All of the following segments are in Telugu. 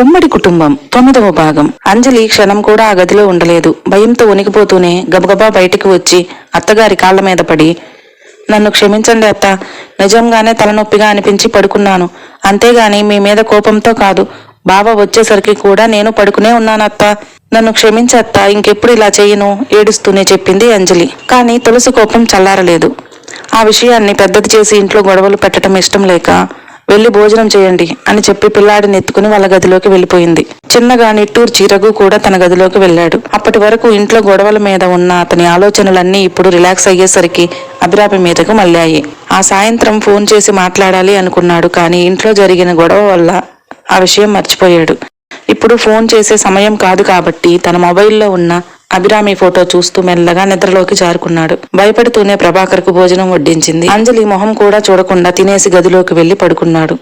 ఉమ్మడి కుటుంబం తొమ్మిదవ భాగం. అంజలి క్షణం కూడా ఆ గదిలో ఉండలేదు. భయంతో వణికిపోతూనే గబగబా బయటికి వచ్చి అత్తగారి కాళ్ళ మీద పడి నన్ను క్షమించండి అత్త. నిజంగానే తలనొప్పిగా అనిపించి పడుకున్నాను. అంతేగాని మీ మీద కోపంతో కాదు. బావ వచ్చేసరికి కూడా నేను పడుకునే ఉన్నాను అత్త. నన్ను క్షమించత్త ఇంకెప్పుడు ఇలా చేయను ఏడుస్తూనే చెప్పింది అంజలి. కానీ తులసి కోపం చల్లారలేదు. ఆ విషయాన్ని పెద్దది చేసి ఇంట్లో గొడవలు పెట్టడం ఇష్టం లేక వెళ్ళి భోజనం చేయండి అని చెప్పి పిల్లాడిని ఎత్తుకుని వాళ్ళ గదిలోకి వెళ్ళిపోయింది చిన్నగా నిట్టూర్చి రఘు కూడా తన గదిలోకి వెళ్ళాడు. అప్పటి వరకు ఇంట్లో గొడవల మీద ఉన్న అతని ఆలోచనలన్నీ ఇప్పుడు రిలాక్స్ అయ్యేసరికి అభిరాపి మీదకు మళ్ళాయి. ఆ సాయంత్రం ఫోన్ చేసి మాట్లాడాలి అనుకున్నాడు కానీ ఇంట్లో జరిగిన గొడవ వల్ల ఆ విషయం మర్చిపోయాడు. ఇప్పుడు ఫోన్ చేసే సమయం కాదు కాబట్టి తన మొబైల్లో ఉన్న అభిరామి ఫోటో చూస్తూ మెల్లగా నిద్రలోకి జారుకున్నాడు. భయపడుతూనే ప్రభాకర్కు భోజనం వడ్డించింది. అంజలి మొహం కూడా చూడకుండా తినేసి గదిలోకి వెళ్ళి పడుకున్నాడు.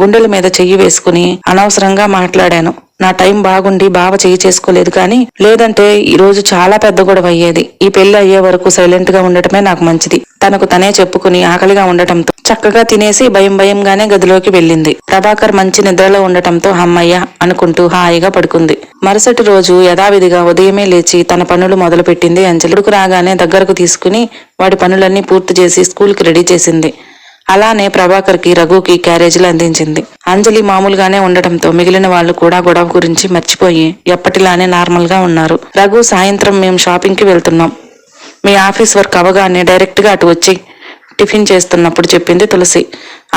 గుండెల మీద చెయ్యి వేసుకుని అనవసరంగా మాట్లాడాను. నా టైం బాగుండి బావ చేయి చేసుకోలేదు కానీ లేదంటే ఈ రోజు చాలా పెద్ద గొడవ అయ్యేది. ఈ పెళ్ళి అయ్యే వరకు సైలెంట్గా ఉండటమే నాకు మంచిది. తనకు తనే చెప్పుకుని ఆకలిగా ఉండటంతో చక్కగా తినేసి భయం భయంగానే గదిలోకి వెళ్ళింది. ప్రభాకర్ మంచి నిద్రలో ఉండటంతో హమ్మయ్య అనుకుంటూ హాయిగా పడుకుంది. మరుసటి రోజు యథావిధిగా ఉదయమే లేచి తన పనులు మొదలుపెట్టింది అంజలుడుకు రాగానే దగ్గరకు తీసుకుని వాడి పనులన్నీ పూర్తి చేసి స్కూల్కి రెడీ చేసింది. అలానే ప్రభాకర్కి రఘుకి క్యారేజీలు అందించింది. అంజలి మామూలుగానే ఉండటంతో మిగిలిన వాళ్ళు కూడా గొడవ గురించి మర్చిపోయి ఎప్పటిలానే నార్మల్గా ఉన్నారు. రఘు సాయంత్రం మేము షాపింగ్కి వెళ్తున్నాం. మీ ఆఫీస్ వర్క్ అవగానే డైరెక్ట్గా అటు వచ్చి టిఫిన్ చేస్తున్నప్పుడు చెప్పింది తులసి.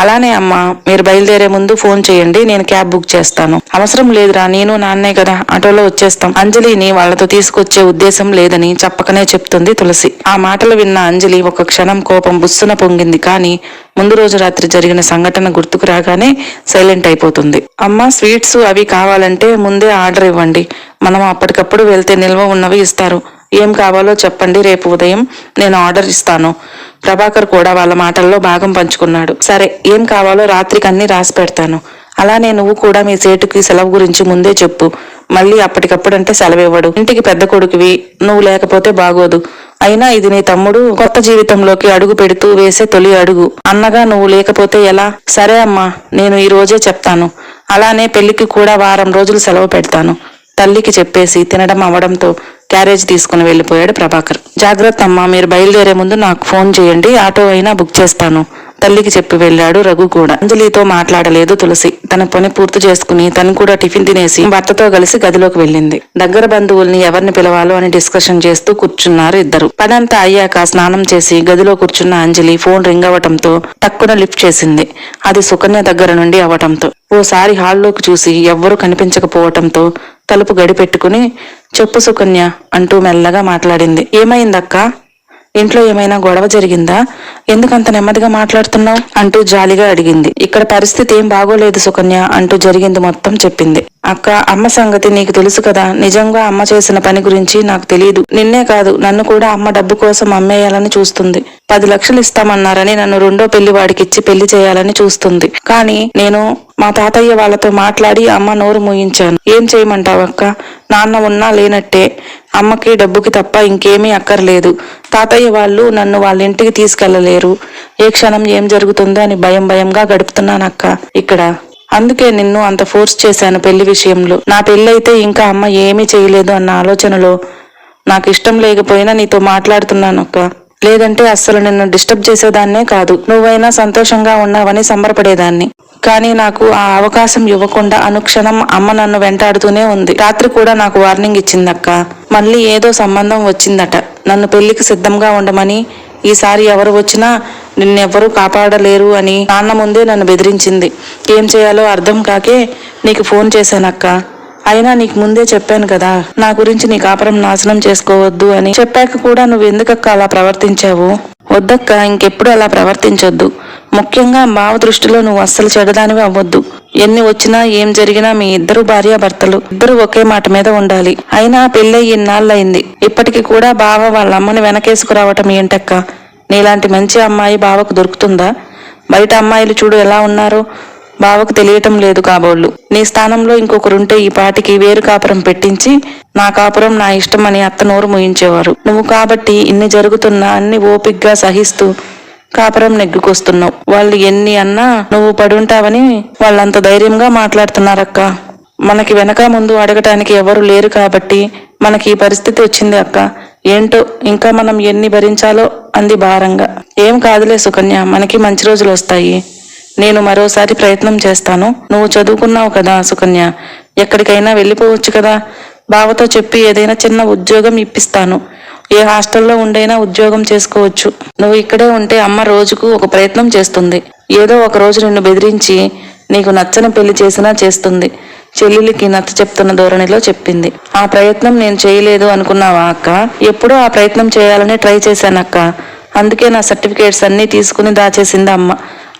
అలానే అమ్మ మీరు బయలుదేరే ముందు ఫోన్ చేయండి నేను క్యాబ్ బుక్ చేస్తాను. అవసరం లేదురా నేను నాన్నే కదా ఆటోలో వచ్చేస్తాం. అంజలిని వాళ్ళతో తీసుకొచ్చే ఉద్దేశం లేదని చెప్పకనే చెప్తుంది తులసి. ఆ మాటలు విన్న అంజలి ఒక క్షణం కోపం బుస్సున పొంగింది కానీ ముందు రోజు రాత్రి జరిగిన సంఘటన గుర్తుకు రాగానే సైలెంట్ అయిపోతుంది. అమ్మ స్వీట్స్ అవి కావాలంటే ముందే ఆర్డర్ ఇవ్వండి. మనం అప్పటికప్పుడు వెళ్తే నిల్వ ఉన్నవి ఇస్తారు. ఏం కావాలో చెప్పండి రేపు ఉదయం నేను ఆర్డర్ ఇస్తాను. ప్రభాకర్ కూడా వాళ్ళ మాటల్లో భాగం పంచుకున్నాడు. సరే ఏం కావాలో రాత్రికి అన్ని రాసి పెడతాను. అలానే నువ్వు కూడా మీ సేటుకి సెలవు గురించి ముందే చెప్పు. మళ్ళీ అప్పటికప్పుడు అంటే ఇవ్వడు ఇంటికి పెద్ద కొడుకువి నువ్వు లేకపోతే బాగోదు. అయినా ఇది నీ తమ్ముడు కొత్త జీవితంలోకి అడుగు పెడుతూ వేసే తొలి అడుగు. అన్నగా నువ్వు లేకపోతే ఎలా? సరే అమ్మా నేను ఈ రోజే చెప్తాను. అలానే పెళ్ళికి కూడా వారం రోజులు సెలవు పెడతాను. తల్లికి చెప్పేసి తినడం అవ్వడంతో క్యారేజ్ తీసుకుని వెళ్ళిపోయాడు ప్రభాకర్. జాగ్రత్త అమ్మా మీరు బయలుదేరే ముందు నాకు ఫోన్ చేయండి ఆటో అయినా బుక్ చేస్తాను. తల్లికి చెప్పి వెళ్ళాడు రఘు కూడా. అంజలితో మాట్లాడలేదు తులసి. తన పని పూర్తి చేసుకుని తను కూడా టిఫిన్ తినేసి భర్తతో కలిసి గదిలోకి వెళ్ళింది. దగ్గర బంధువుల్ని ఎవరిని పిలవాలో అని డిస్కషన్ చేస్తూ కూర్చున్నారు ఇద్దరు. పనంతా అయ్యాక స్నానం చేసి గదిలో కూర్చున్న అంజలి ఫోన్ రింగ్ అవ్వటంతో తక్కువ లిఫ్ట్ చేసింది. అది సుకన్య దగ్గర నుండి అవ్వటంతో. ఓసారి హాల్లోకి చూసి ఎవ్వరూ కనిపించకపోవటంతో తలుపు గడిపెట్టుకుని చెప్పు సుకన్య అంటూ మెల్లగా మాట్లాడింది. ఏమైందక్క? ఇంట్లో ఏమైనా గొడవ జరిగిందా? ఎందుకంత నెమ్మదిగా మాట్లాడుతున్నావు? అంటూ జాలిగా అడిగింది. ఇక్కడ పరిస్థితి ఏం బాగోలేదు సుకన్య అంటూ జరిగింది మొత్తం చెప్పింది. అక్క అమ్మ సంగతి నీకు తెలుసు కదా. నిజంగా అమ్మ చేసిన పని గురించి నాకు తెలియదు నిన్నే కాదు నన్ను కూడా అమ్మ డబ్బు కోసం అమ్మేయాలని చూస్తుంది. పది లక్షలు ఇస్తామన్నారని నన్ను రెండో పెళ్ళి వాడికి ఇచ్చి పెళ్ళి చేయాలని చూస్తుంది. కానీ నేను మా తాతయ్య వాళ్ళతో మాట్లాడి అమ్మ నోరు మూయించాను. ఏం చేయమంటావు అక్క? నాన్న ఉన్నా లేనట్టే. అమ్మకి డబ్బుకి తప్ప ఇంకేమీ అక్కర్లేదు. తాతయ్య వాళ్ళు నన్ను వాళ్ళ ఇంటికి తీసుకెళ్ళలేరు ఏ క్షణం ఏం జరుగుతుందో అని భయం భయంగా గడుపుతున్నానక్క. ఇక్కడ అందుకే నిన్ను అంత ఫోర్స్ చేశాను పెళ్ళి విషయంలో. నా పెళ్ళైతే ఇంకా అమ్మ ఏమీ చేయలేదు అన్న ఆలోచనలో. నాకు ఇష్టం లేకపోయినా నీతో మాట్లాడుతున్నాను అక్క. లేదంటే అస్సలు నిన్ను డిస్టర్బ్ చేసేదాన్నే కాదు. నువ్వైనా సంతోషంగా ఉన్నావని సంబరపడేదాన్ని. కానీ నాకు ఆ అవకాశం ఇవ్వకుండా అనుక్షణం అమ్మ నన్ను వెంటాడుతూనే ఉంది. రాత్రి కూడా నాకు వార్నింగ్ ఇచ్చిందక్క. మళ్ళీ ఏదో సంబంధం వచ్చిందట. నన్ను పెళ్ళికి సిద్ధంగా ఉండమని ఈసారి ఎవరు వచ్చినా నిన్నెవ్వరూ కాపాడలేరు అని నాన్న ముందే నన్ను బెదిరించింది. ఏం చేయాలో అర్థం కాకే నీకు ఫోన్ చేశానక్క. అయినా నీకు ముందే చెప్పాను కదా నా గురించి నీ కాపురం నాశనం చేసుకోవద్దు అని. చెప్పాక కూడా నువ్వు ఎందుకక్క అలా ప్రవర్తించావు? వద్దక్క ఇంకెప్పుడు అలా ప్రవర్తించొద్దు. ముఖ్యంగా బావ దృష్టిలో నువ్వు అస్సలు చెడదానివి అవ్వద్దు. ఎన్ని వచ్చినా ఏం జరిగినా మీ ఇద్దరు భార్యాభర్తలు. ఇద్దరు ఒకే మాట మీద ఉండాలి. అయినా పెళ్ళయి ఇన్నాళ్ళయింది. ఇప్పటికి కూడా బావ వాళ్ళ అమ్మని వెనకేసుకురావటం ఏంటక్క? నీలాంటి మంచి అమ్మాయి బావకు దొరుకుతుందా? బయట అమ్మాయిలు చూడు ఎలా ఉన్నారో బావకు తెలియటం లేదు కాబోళ్ళు. నీ స్థానంలో ఇంకొకరుంటే ఈ పాటికి వేరు కాపురం పెట్టించి నా కాపురం నా ఇష్టం అని అత్త నోరు ముయించేవారు. నువ్వు కాబట్టి ఇన్ని జరుగుతున్నా అన్ని ఓపిగ్గా సహిస్తూ కాపురం నెగ్గుకొస్తున్నావు. వాళ్ళు ఎన్ని అన్నా నువ్వు పడుంటావని వాళ్ళంత ధైర్యంగా మాట్లాడుతున్నారక్క. మనకి వెనక ముందు అడగటానికి ఎవరు లేరు కాబట్టి మనకి ఈ పరిస్థితి వచ్చింది అక్క. ఏంటో ఇంకా మనం ఎన్ని భరించాలో అంది భారంగా. ఏం కాదులే సుకన్య మనకి మంచి రోజులు వస్తాయి. నేను మరోసారి ప్రయత్నం చేస్తాను. నువ్వు చదువుకున్నావు కదా సుకన్య ఎక్కడికైనా వెళ్ళిపోవచ్చు కదా? బావతో చెప్పి ఏదైనా చిన్న ఉద్యోగం ఇప్పిస్తాను. ఏ హాస్టల్లో ఉండైనా ఉద్యోగం చేసుకోవచ్చు. నువ్వు ఇక్కడే ఉంటే అమ్మ రోజుకు ఒక ప్రయత్నం చేస్తుంది. ఏదో ఒక రోజు నిన్ను బెదిరించి నీకు నచ్చని పెళ్ళి చేసినా చేస్తుంది. చెల్లెలికి నచ్చ చెప్తున్న ధోరణిలో చెప్పింది. ఆ ప్రయత్నం నేను చేయలేదు అనుకున్నావా అక్క? ఎప్పుడూ ఆ ప్రయత్నం చేయాలని ట్రై చేశానక్క అందుకే నా సర్టిఫికేట్స్ అన్నీ తీసుకుని దాచేసింది అమ్మ.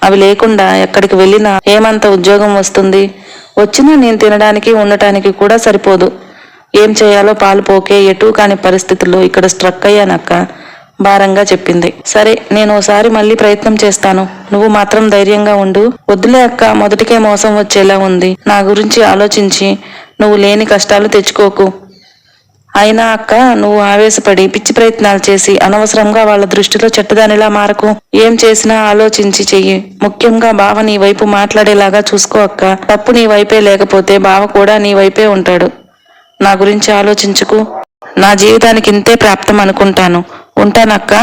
అవి లేకుండా ఎక్కడికి వెళ్ళినా ఏమంత ఉద్యోగం వస్తుంది? వచ్చినా నేను తినడానికి ఉండటానికి కూడా సరిపోదు. ఏం చేయాలో పాలు పోకే ఎటు కాని పరిస్థితుల్లో ఇక్కడ స్ట్రక్ అయ్యానక్క భారంగా చెప్పింది. సరే నేను ఓసారి మళ్ళీ ప్రయత్నం చేస్తాను. నువ్వు మాత్రం ధైర్యంగా ఉండు. వద్దులే అక్క మొదటికే మోసం వచ్చేలా ఉంది. నా గురించి ఆలోచించి నువ్వు లేని కష్టాలు తెచ్చుకోకు. అయినా అక్క నువ్వు ఆవేశపడి పిచ్చి ప్రయత్నాలు చేసి అనవసరంగా వాళ్ళ దృష్టిలో చెట్టదానిలా మారకు. ఏం చేసినా ఆలోచించి చెయ్యి. ముఖ్యంగా బావ నీ వైపు మాట్లాడేలాగా చూసుకో అక్క. తప్పు నీ వైపే లేకపోతే బావ కూడా నీ వైపే ఉంటాడు. నా గురించి ఆలోచించుకు. నా జీవితానికి ఇంతే ప్రాప్తం అనుకుంటాను. ఉంటానక్క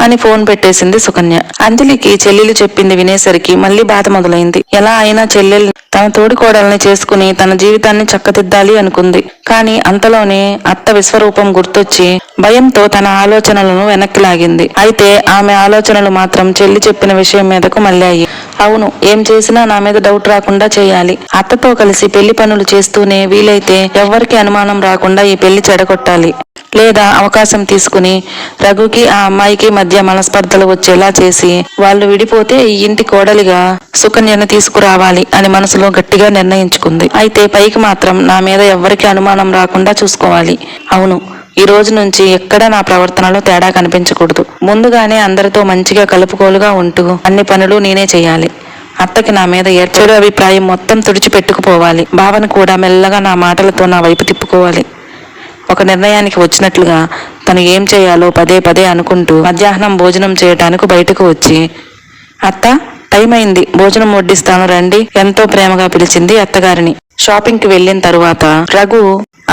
అని ఫోన్ పెట్టేసింది సుకన్య. అంజలికి చెల్లెలు చెప్పింది వినేసరికి మళ్ళీ బాధ మొదలైంది. ఎలా అయినా చెల్లెల్ని తన తోడి కోడల్ని చేసుకుని తన జీవితాన్ని చక్కదిద్దాలి అనుకుంది. కానీ అంతలోనే అత్త విశ్వరూపం గుర్తొచ్చి భయంతో తన ఆలోచనలను వెనక్కి లాగింది. అయితే ఆమె ఆలోచనలు మాత్రం చెల్లి చెప్పిన విషయం మీదకు మళ్ళాయి. అవును ఏం చేసినా నా మీద డౌట్ రాకుండా చేయాలి. అత్తతో కలిసి పెళ్ళి పనులు చేస్తూనే వీలైతే ఎవ్వరికి అనుమానం రాకుండా ఈ పెళ్ళి చెడగొట్టాలి. లేదా అవకాశం తీసుకుని రఘుకి ఆ అమ్మాయికి మధ్య మనస్పర్ధలు వచ్చేలా చేసి వాళ్ళు విడిపోతే ఈ ఇంటి కోడలిగా సుకన్యను తీసుకురావాలి అని మనసులో గట్టిగా నిర్ణయించుకుంది. అయితే పైకి మాత్రం నా మీద ఎవ్వరికి అనుమానం రాకుండా చూసుకోవాలి. అవును ఈ రోజు నుంచి ఎక్కడ నా ప్రవర్తనలో తేడా కనిపించకూడదు. ముందుగానే అందరితో మంచిగా కలుపుకోలుగా ఉంటూ అన్ని పనులు నేనే చేయాలి. అత్తకి నా మీద ఏడ్చెడు అభిప్రాయం మొత్తం తుడిచిపెట్టుకుపోవాలి. భావన కూడా మెల్లగా నా మాటలతో నా వైపు తిప్పుకోవాలి. ఒక నిర్ణయానికి వచ్చినట్లుగా తను ఏం చేయాలో పదే పదే అనుకుంటూ మధ్యాహ్నం భోజనం చేయటానికి బయటకు వచ్చి అత్త టైమైంది. భోజనం వడ్డిస్తాను రండి. ఎంతో ప్రేమగా పిలిచింది అత్తగారిని. షాపింగ్కి వెళ్ళిన తరువాత రఘు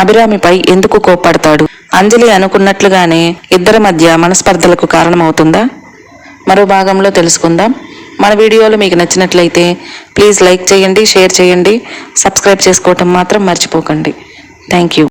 అభిరామిపై ఎందుకు కోప్పడతాడు? అంజలి అనుకున్నట్లుగానే ఇద్దరి మధ్య మనస్పర్ధలకు కారణమవుతుందా? మరో భాగంలో తెలుసుకుందాం. మన వీడియోలు మీకు నచ్చినట్లయితే ప్లీజ్ లైక్ చేయండి షేర్ చేయండి సబ్స్క్రైబ్ చేసుకోవటం మాత్రం మర్చిపోకండి. Thank you.